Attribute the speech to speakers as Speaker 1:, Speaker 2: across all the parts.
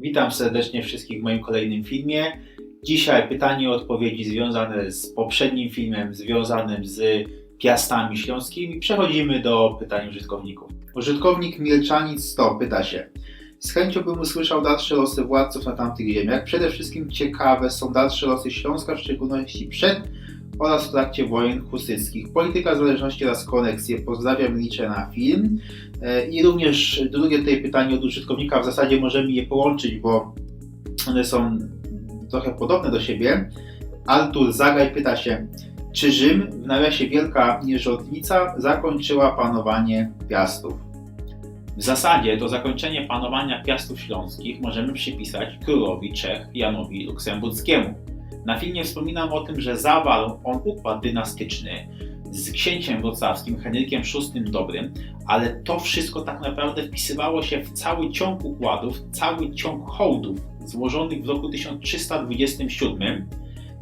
Speaker 1: Witam serdecznie wszystkich w moim kolejnym filmie. Dzisiaj pytanie i odpowiedzi związane z poprzednim filmem, związanym z piastami śląskimi. Przechodzimy do pytań użytkowników. Użytkownik Milczanic 100 pyta się. Z chęcią bym usłyszał dalsze losy władców na tamtych ziemiach. Przede wszystkim ciekawe są dalsze losy Śląska, w szczególności przed oraz w trakcie wojen husyckich. Polityka zależności oraz koneksje. Pozdrawiam, liczę na film. E, I również drugie tutaj pytanie od użytkownika, w zasadzie możemy je połączyć, bo one są trochę podobne do siebie. Artur Zagaj pyta się, czy Rzym, w nawiasie Wielka Nierządnica, zakończyła panowanie Piastów? W zasadzie to zakończenie panowania Piastów Śląskich możemy przypisać królowi Czech Janowi Luksemburskiemu. Na filmie wspominam o tym, że zawarł on układ dynastyczny z księciem wrocławskim Henrykiem VI Dobrym, ale to wszystko tak naprawdę wpisywało się w cały ciąg układów, cały ciąg hołdów złożonych w roku 1327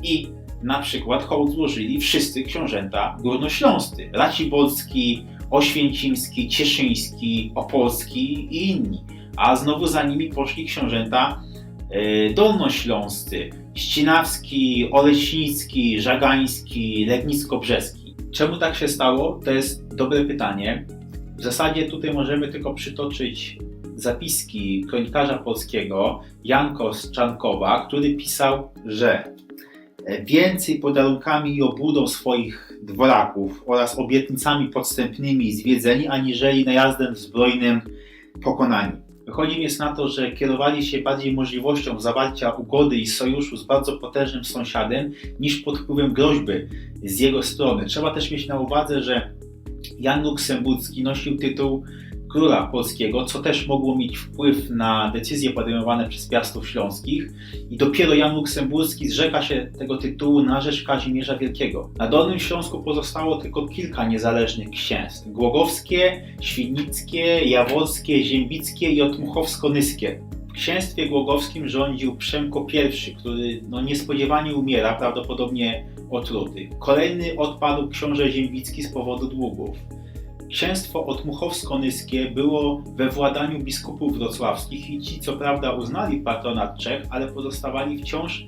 Speaker 1: i na przykład hołd złożyli wszyscy książęta górnośląscy, Raciborski, Oświęcimski, Cieszyński, Opolski i inni. A znowu za nimi poszli książęta dolnośląscy, Ścinawski, Oleśnicki, Żagański, Legnicko-Brzeski. Czemu tak się stało? To jest dobre pytanie. W zasadzie tutaj możemy tylko przytoczyć zapiski kronikarza polskiego Janko z Czankowa, który pisał, że więcej podarunkami i obłudą swoich dworaków oraz obietnicami podstępnymi zwiedzeni, aniżeli najazdem zbrojnym pokonani. Wychodzi więc na to, że kierowali się bardziej możliwością zawarcia ugody i sojuszu z bardzo potężnym sąsiadem, niż pod wpływem groźby z jego strony. Trzeba też mieć na uwadze, że Jan Luksemburski nosił tytuł króla polskiego, co też mogło mieć wpływ na decyzje podejmowane przez piastów śląskich i dopiero Jan Luksemburski zrzeka się tego tytułu na rzecz Kazimierza Wielkiego. Na Dolnym Śląsku pozostało tylko kilka niezależnych księstw. Głogowskie, Świdnickie, Jaworskie, Ziębickie i Otmuchowsko-Nyskie. W księstwie głogowskim rządził Przemko I, który no, niespodziewanie umiera, prawdopodobnie otruty. Kolejny odpadł książę Ziębicki z powodu długów. Księstwo Otmuchowsko-Nyskie było we władaniu biskupów wrocławskich i ci co prawda uznali patronat Czech, ale pozostawali wciąż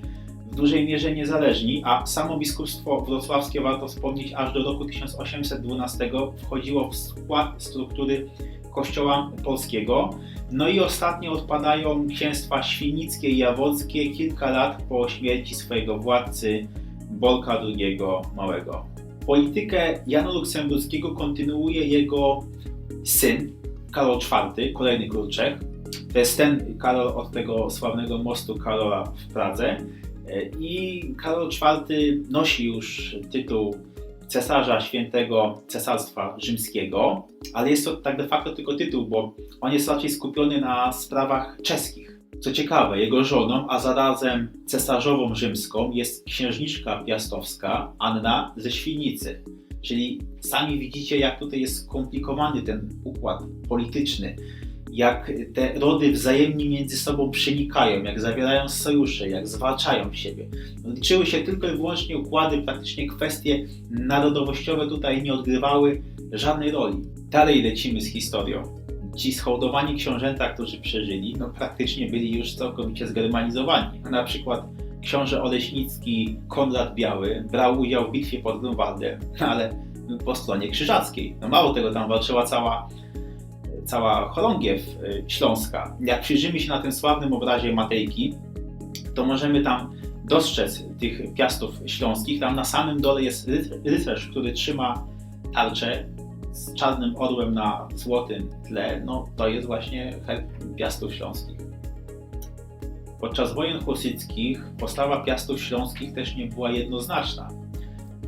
Speaker 1: w dużej mierze niezależni, a samo biskupstwo wrocławskie, warto wspomnieć, aż do roku 1812 wchodziło w skład struktury kościoła polskiego. No i ostatnio odpadają księstwa świnickie i jaworskie kilka lat po śmierci swojego władcy Bolka II Małego. Politykę Jana Luksemburskiego kontynuuje jego syn, Karol IV, kolejny król Czech. To jest ten Karol od tego sławnego mostu Karola w Pradze. I Karol IV nosi już tytuł cesarza świętego Cesarstwa Rzymskiego, ale jest to tak de facto tylko tytuł, bo on jest raczej skupiony na sprawach czeskich. Co ciekawe, jego żoną, a zarazem cesarzową rzymską jest księżniczka piastowska Anna ze Świnicy. Czyli sami widzicie, jak tutaj jest skomplikowany ten układ polityczny, jak te rody wzajemnie między sobą przenikają, jak zawierają sojusze, jak zwalczają siebie. Liczyły się tylko i wyłącznie układy, praktycznie kwestie narodowościowe tutaj nie odgrywały żadnej roli. Dalej lecimy z historią ci schołdowani książęta, którzy przeżyli, no praktycznie byli już całkowicie zgermanizowani. Na przykład książę Oleśnicki Konrad Biały brał udział w bitwie pod Grunwaldem, ale po stronie krzyżackiej. No mało tego, tam walczyła cała, cała chorągiew y, śląska. Jak przyjrzymy się na tym sławnym obrazie Matejki, to możemy tam dostrzec tych piastów śląskich. Tam na samym dole jest rycerz, który trzyma tarczę z czarnym orłem na złotym tle, no to jest właśnie herb Piastów Śląskich. Podczas wojen husyckich postawa Piastów Śląskich też nie była jednoznaczna.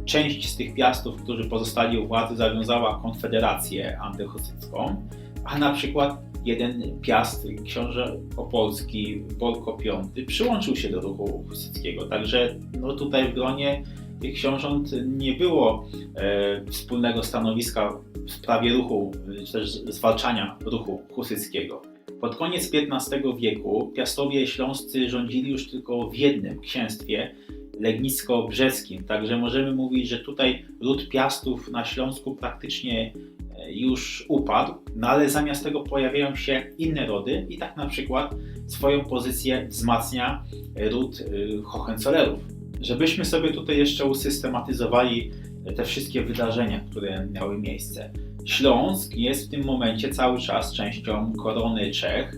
Speaker 1: Część z tych piastów, którzy pozostali u władzy, zawiązała konfederację antyhusycką, a na przykład jeden piast, książę opolski Bolko V, przyłączył się do ruchu husyckiego. Także no tutaj w gronie tych książąt nie było e, wspólnego stanowiska w sprawie ruchu, czy też zwalczania ruchu husyckiego. Pod koniec XV wieku Piastowie Śląscy rządzili już tylko w jednym księstwie, legnicko-brzeskim. Także możemy mówić, że tutaj ród Piastów na Śląsku praktycznie e, już upadł, no ale zamiast tego pojawiają się inne rody i tak na przykład swoją pozycję wzmacnia ród Hohenzollerów. Żebyśmy sobie tutaj jeszcze usystematyzowali te wszystkie wydarzenia, które miały miejsce. Śląsk jest w tym momencie cały czas częścią korony Czech,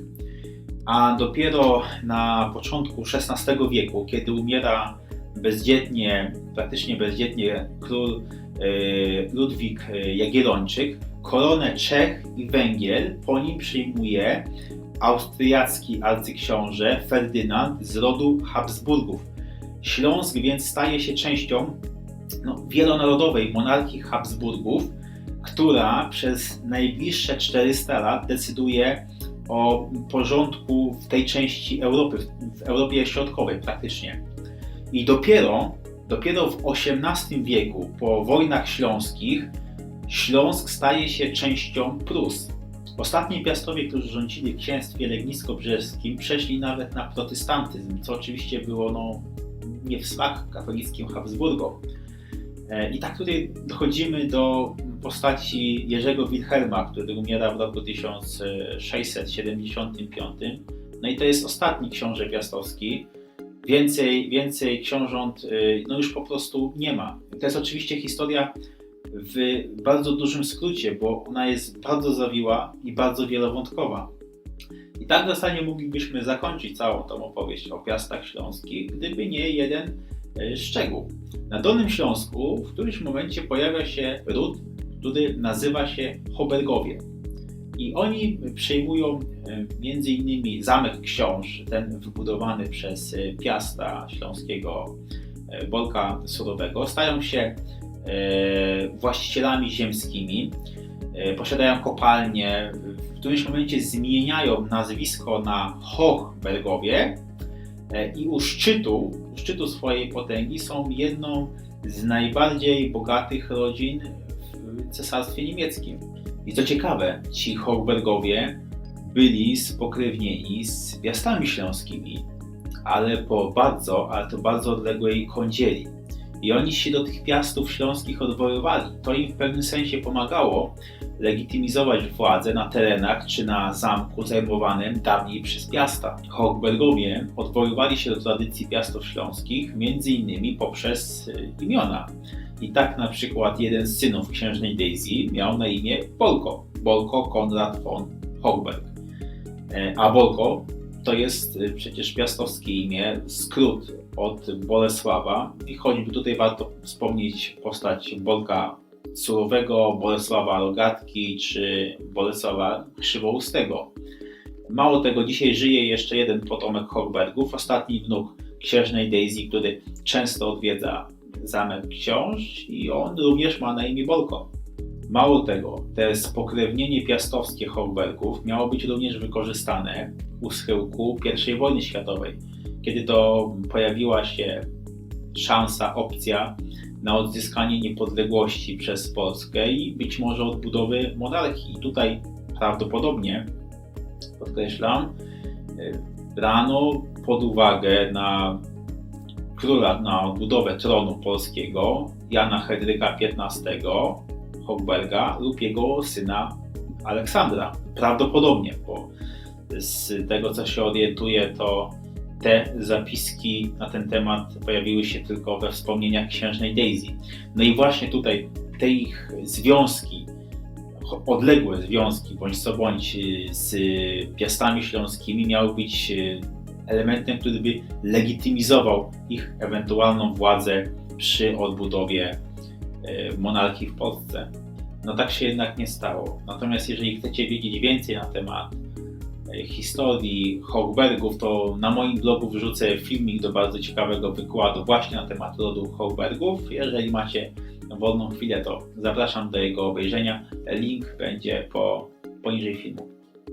Speaker 1: a dopiero na początku XVI wieku, kiedy umiera bezdzietnie, praktycznie bezdzietnie król y, Ludwik y, Jagiellończyk, koronę Czech i Węgier po nim przyjmuje austriacki arcyksiąże Ferdynand z rodu Habsburgów. Śląsk więc staje się częścią no, wielonarodowej monarchii Habsburgów, która przez najbliższe 400 lat decyduje o porządku w tej części Europy, w Europie Środkowej praktycznie. I dopiero, dopiero w XVIII wieku, po wojnach śląskich, Śląsk staje się częścią Prus. Ostatni piastowie, którzy rządzili w księstwie legnisko-brzeskim, przeszli nawet na protestantyzm, co oczywiście było no, nie w smak katolickim Habsburgom. E, I tak tutaj dochodzimy do postaci Jerzego Wilhelma, który umiera w roku 1675. No i to jest ostatni książę piastowski. Więcej, więcej książąt y, no już po prostu nie ma. To jest oczywiście historia w bardzo dużym skrócie, bo ona jest bardzo zawiła i bardzo wielowątkowa. Tak w zasadzie moglibyśmy zakończyć całą tą opowieść o piastach śląskich, gdyby nie jeden y, szczegół. Na Dolnym Śląsku w którymś momencie pojawia się ród, który nazywa się Hobergowie. I oni przejmują e, innymi zamek książ, ten wybudowany przez e, Piasta Śląskiego e, Bolka Surowego. Stają się właścicielami ziemskimi, posiadają kopalnie, którymś momencie zmieniają nazwisko na Hochbergowie i u szczytu, u szczytu swojej potęgi są jedną z najbardziej bogatych rodzin w Cesarstwie Niemieckim. I co ciekawe, ci Hochbergowie byli spokrewnieni z Piastami Śląskimi, ale po bardzo, ale to bardzo odległej kądzieli. I oni się do tych piastów śląskich odwoływali. To im w pewnym sensie pomagało legitymizować władzę na terenach czy na zamku zajmowanym dawniej przez piasta. Hochbergowie odwoływali się do tradycji piastów śląskich między innymi poprzez y, imiona. I tak na przykład jeden z synów księżnej Daisy miał na imię Bolko. Bolko Konrad von Hochberg. E, a Bolko to jest y, przecież piastowskie imię, skrót od Bolesława i choćby tutaj warto wspomnieć postać Bolka Surowego, Bolesława Rogatki czy Bolesława Krzywoustego. Mało tego, dzisiaj żyje jeszcze jeden potomek Hochbergów, ostatni wnuk księżnej Daisy, który często odwiedza zamek książ i on również ma na imię Bolko. Mało tego, te spokrewnienie piastowskie Hochbergów miało być również wykorzystane u schyłku I wojny światowej, kiedy to pojawiła się szansa, opcja na odzyskanie niepodległości przez Polskę i być może odbudowy monarchii. Tutaj prawdopodobnie, podkreślam, brano pod uwagę na króla na odbudowę tronu polskiego Jana Henryka XV Hochberga lub jego syna Aleksandra. Prawdopodobnie, bo z tego co się orientuje, to te zapiski na ten temat pojawiły się tylko we wspomnieniach księżnej Daisy. No i właśnie tutaj te ich związki, odległe związki, bądź co bądź z piastami śląskimi miały być elementem, który by legitymizował ich ewentualną władzę przy odbudowie e, monarchii w Polsce. No tak się jednak nie stało. Natomiast jeżeli chcecie wiedzieć więcej na temat historii Hochbergów, to na moim blogu wrzucę filmik do bardzo ciekawego wykładu właśnie na temat rodu Hochbergów. Jeżeli macie wolną chwilę, to zapraszam do jego obejrzenia. Link będzie po, poniżej filmu.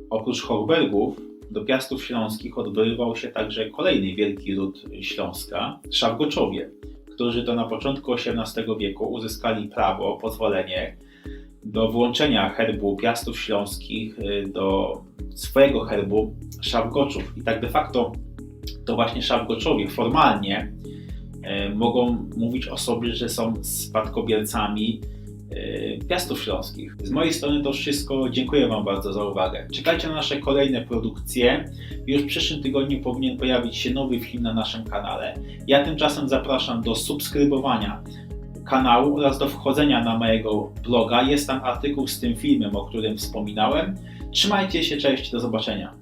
Speaker 1: Oprócz Hochbergów do Piastów Śląskich odbywał się także kolejny wielki ród Śląska, Szawgoczowie, którzy to na początku XVIII wieku uzyskali prawo, pozwolenie do włączenia herbu Piastów Śląskich y, do swojego herbu Szawgoczów. I tak de facto to właśnie Szawgoczowie formalnie y, mogą mówić o sobie, że są spadkobiercami yy, Piastów Śląskich. Z mojej strony to wszystko. Dziękuję Wam bardzo za uwagę. Czekajcie na nasze kolejne produkcje. Już w przyszłym tygodniu powinien pojawić się nowy film na naszym kanale. Ja tymczasem zapraszam do subskrybowania kanału oraz do wchodzenia na mojego bloga. Jest tam artykuł z tym filmem, o którym wspominałem. Trzymajcie się, cześć, do zobaczenia.